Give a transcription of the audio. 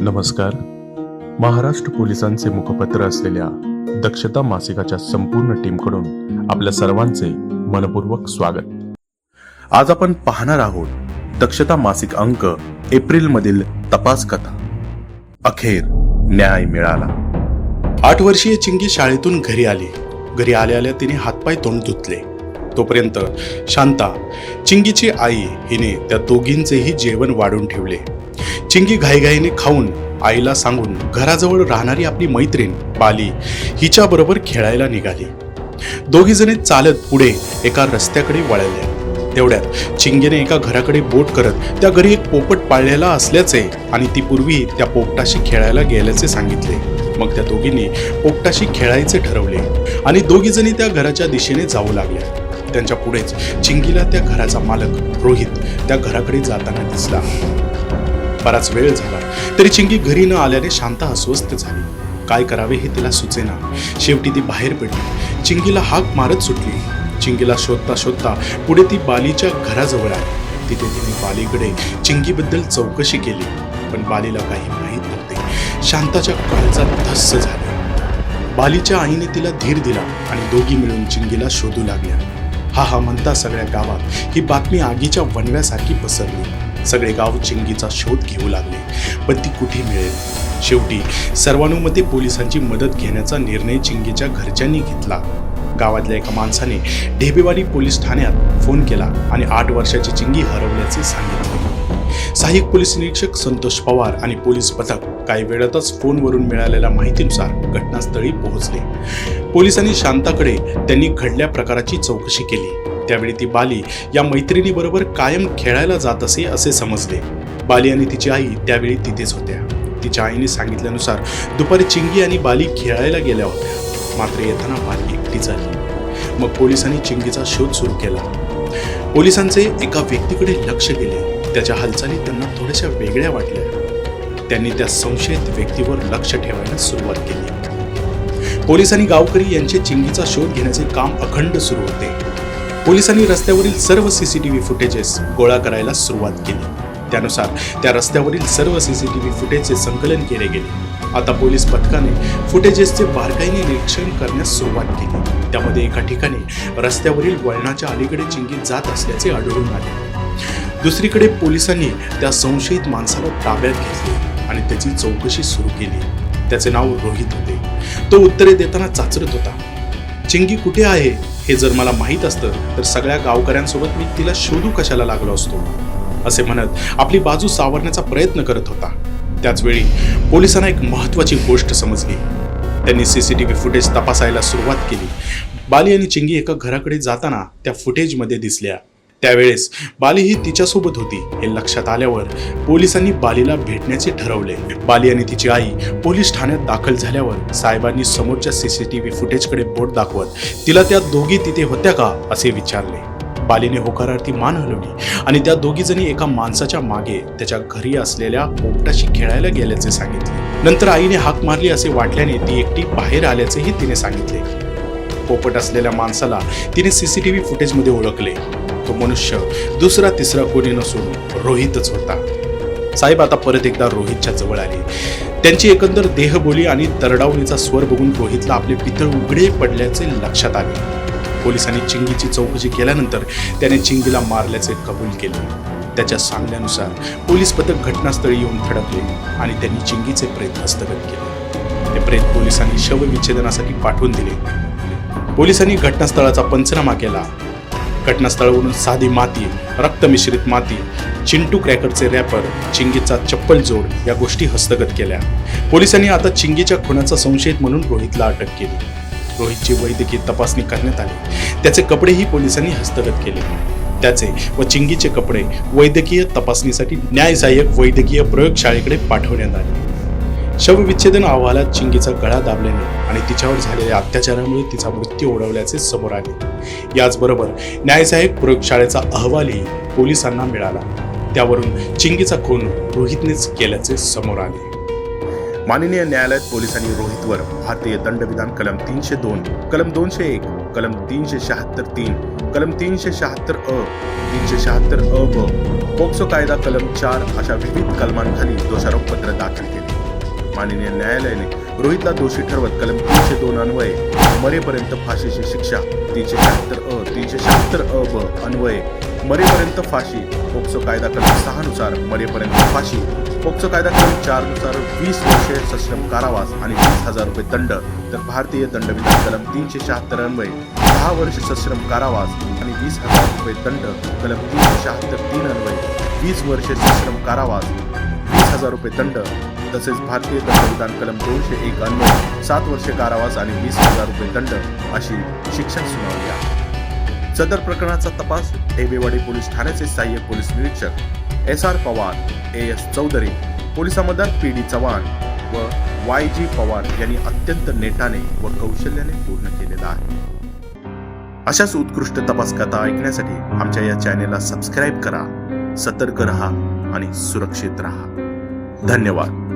नमस्कार. महाराष्ट्र पोलिसांचे मुखपत्र असलेल्या दक्षता मासिकाच्या संपूर्ण टीमकडून आपल्या सर्वांचे मनपूर्वक स्वागत. आज आपण पाहणार आहोत दक्षता मासिक अंक एप्रिल मधील तपास कथा. अखेर न्याय मिळाला. आठ वर्षीय चिंगी शाळेतून घरी आली. घरी आल्या आल्या तिने हातपाय तोंड धुतले. तोपर्यंत शांता चिंगीची आई हिने त्या दोघींचेही जेवण वाढून ठेवले. चिंगी घाईघाईने खाऊन आईला सांगून घराजवळ राहणारी आपली मैत्रीण बाली हिच्याबरोबर खेळायला निघाली. दोघीजणी चालत पुढे एका रस्त्याकडे वळल्या. तेवढ्यात चिंगीने एका घराकडे बोट करत त्या घरी एक पोपट पाळलेला असल्याचे आणि ती पूर्वी त्या पोपटाशी खेळायला गेल्याचे सांगितले. मग त्या दोघींनी पोपटाशी खेळायचे ठरवले आणि दोघीजणी त्या घराच्या दिशेने जाऊ लागल्या. त्यांच्या पुढेच चिंगीला त्या घराचा मालक रोहित त्या घराकडे जाताना दिसला. बराच वेळ झाला. तरी चिंगी घरी न आल्याने शांत अस्वस्थ झाली. काय करावे हे तिला सुचेना. शेवटी ती बाहेर पडली. चिंगीला हाक मारत सुटली. चिंगीला शोधता शोधता पुढे ती बालीच्या घराजवळ आली. तिथे तिने बालीकडे चिंगीबद्दल चौकशी केली. पण बालीला काही माहीत नव्हते. शांताच्या काळचा धस्स झाला. बालीच्या आईने तिला धीर दिला आणि दोघी मिळून चिंगीला शोधू लागल्या. हा हा म्हणता सगळ्या गावात ही बातमी आगीच्या वणव्यासारखी पसरली. सगळे गाव चिंगीचा शोध घेऊ लागले. पण ती कुठे मिळेल? शेवटी सर्वानुमते पोलिसांची मदत घेण्याचा निर्णय चिंगीच्या घरच्यांनी घेतला. गावातल्या एका माणसाने ढेबेवाडी पोलीस ठाण्यात फोन केला आणि आठ वर्षाची चिंगी हरवल्याचे सांगितले. सहाय्यक पोलीस निरीक्षक संतोष पवार आणि पोलीस पथक काही वेळातच फोनवरून मिळालेल्या माहितीनुसार घटनास्थळी पोहोचले. पोलिसांनी शांताकडे त्यांनी घडल्या प्रकाराची चौकशी केली. त्यावेळी ती बाली या मैत्रिणीबरोबर कायम खेळायला जात असे असे समजले. बाली आणि तिची आई त्यावेळी तिथेच होत्या. तिच्या आईने सांगितल्यानुसार दुपारी चिंगी आणि बाली खेळायला गेल्या होत्या. मात्र येताना बाली एकटी झाली मग पोलिसांनी चिंगीचा शोध सुरू केला. पोलिसांचे एका व्यक्तीकडे लक्ष गेले. त्याच्या हालचाली त्यांना थोड्याशा वेगळ्या वाटल्या. त्यांनी त्या संशयित व्यक्तीवर लक्ष ठेवायला सुरुवात केली. पोलिसांनी गावकरी यांचे चिंगीचा शोध घेण्याचे काम अखंड सुरू होते. पोलिसांनी रस्त्यावरील सर्व सीसीटीव्ही फुटेजेस गोळा करायला सुरुवात केली. त्यानुसार त्या रस्त्यावरील सर्व सीसीटीव्ही फुटेजचे संकलन केले गेले. आता पोलीस पथकाने फुटेजेसचे बारकाईने निरीक्षण करण्यास सुरुवात केली. त्यामध्ये एका ठिकाणी रस्त्यावरील वळणाच्या अलीकडे चिंगीत जात असल्याचे आढळून आले. दुसरीकडे पोलिसांनी त्या संशयित माणसाला ताब्यात घेतले आणि त्याची चौकशी सुरू केली. त्याचे नाव रोहित होते. तो उत्तरे देताना चाचरत होता. चिंगी कुठे आहे? हे जर मला माहीत असतं तर सगळ्या गावकऱ्यांसोबत मी तिला शोधू कशाला लागलो असतो? असे म्हणत आपली बाजू सावरण्याचा प्रयत्न करत होता. त्याचवेळी पोलिसांना एक महत्वाची गोष्ट समजली. त्यांनी सीसीटीव्ही फुटेज तपासायला सुरुवात केली. बाली आणि चिंगी एका घराकडे जाताना त्या फुटेजमध्ये दिसल्या. त्यावेळेस बाली ही तिच्यासोबत होती. हे लक्षात आल्यावर पोलिसांनी बालीला भेटण्याचे ठरवले. बाली आणि तिची आई पोलीस ठाण्यात दाखल झाल्यावर साहेबांनी समोरच्या सीसीटीव्ही फुटेजकडे बोट दाखवत तिला त्या दोघी तिथे होत्या का? असे विचारले. बालीने होकारार्थी मान हलवली आणि त्या दोघी जणी एका माणसाच्या मागे त्याच्या घरी असलेल्या पोपटाशी खेळायला गेल्याचे सांगितले. नंतर आईने हाक मारली असे वाटल्याने ती एकटी बाहेर आल्याचेही तिने सांगितले. पोपट असलेल्या माणसाला तिने सी सी टी व्ही फुटेजमध्ये ओळखले. तो मनुष्य दुसरा तिसरा कोणी नसून रोहितच होता. साहेब आता परत एकदा रोहितच्या जवळ आले. त्यांची एकंदर देहबोली आणि तरडावणीचा स्वर बघून रोहितला आपले पितळ उघडे पडल्याचे लक्षात आले. पोलिसांनी चिंगीची चौकशी केल्यानंतर त्याने चिंगीला मारल्याचे कबूल केले. त्याच्या सांगण्यानुसार पोलीस पथक घटनास्थळी येऊन थडकले आणि त्यांनी चिंगीचे प्रेत हस्तगत केले. ते प्रेत पोलिसांनी शवविच्छेदनासाठी पाठवून दिले. पोलिसांनी घटनास्थळाचा पंचनामा केला. घटनास्थळावरून साधी माती रक्तमिश्रित माती चिंटू क्रॅकरचे रॅपर चिंगीचा चप्पल जोड या गोष्टी हस्तगत केल्या. पोलिसांनी आता चिंगीच्या खुनाचा संशयित म्हणून रोहितला अटक केली. रोहितची वैद्यकीय तपासणी करण्यात आली. त्याचे कपडेही पोलिसांनी हस्तगत केले. त्याचे व चिंगीचे कपडे वैद्यकीय तपासणीसाठी न्यायसहाय्यक वैद्यकीय प्रयोगशाळेकडे पाठवण्यात आले. शवविच्छेदन अहवालात चिंगीचा गळा दाबल्याने आणि तिच्यावर झालेल्या अत्याचारामुळे तिचा मृत्यू ओढवल्याचे समोर आले. याचबरोबर न्यायसहाय्यक प्रयोगशाळेचा अहवालही पोलिसांना मिळाला. त्यावरून चिंगीचा खून रोहितनेच केल्याचे समोर आले. माननीय न्यायालयात पोलिसांनी रोहितवर भारतीय दंडविधान कलम तीनशे दोन कलम दोनशे एक कलम तीनशे शहात्तर तीन कलम तीनशे शहात्तर अ तीनशे शहात्तर अ व पोक्सो कायदा कलम चार अशा विविध कलमांखाली दोषारोपपत्र दाखल केले. माननीय न्यायालयाने रोहितला दोषी ठरवत कलम तीनशे दोन अन्वये मरेपर्यंत फाशीची शिक्षा तीनशे शहात्तर अ तीनशे शहात्तर अ ब अन्वये मरेपर्यंत फाशी पोक्सो कायदा कलम सहा नुसार मरेपर्यंत फाशी पोक्सो कायदा कलम चारनुसार वीस वर्षे सश्रम कारावास आणि वीस हजार रुपये दंड तर भारतीय दंडविधान कलम तीनशे शहात्तर अन्वये दहा वर्ष सश्रम कारावास आणि वीस हजार रुपये दंड कलम तीनशे शहात्तर तीन अन्वये वीस वर्षे सश्रम कारावास वीस हजार रुपये दंड तसेच भारतीय दंडविधान कलम दोनशे एक अन्वये सात वर्षे कारावास आणि वीस हजार रुपये दंड अशी शिक्षा सुनावली आहे. सदर प्रकरणाचा तपास ढेबेवाडी पोलीस ठाण्याचे सहाय्यक पोलीस निरीक्षक S R Pawar A S Chaudhari पोलिसामदार P D Chavan व वाय जी पवार यांनी अत्यंत नेटाने व कौशल्याने पूर्ण केलेला आहे. अशाच उत्कृष्ट तपास कथा ऐकण्यासाठी आमच्या या चॅनेलला सबस्क्राईब करा सतर्क रहा आणि सुरक्षित राहा. धन्यवाद.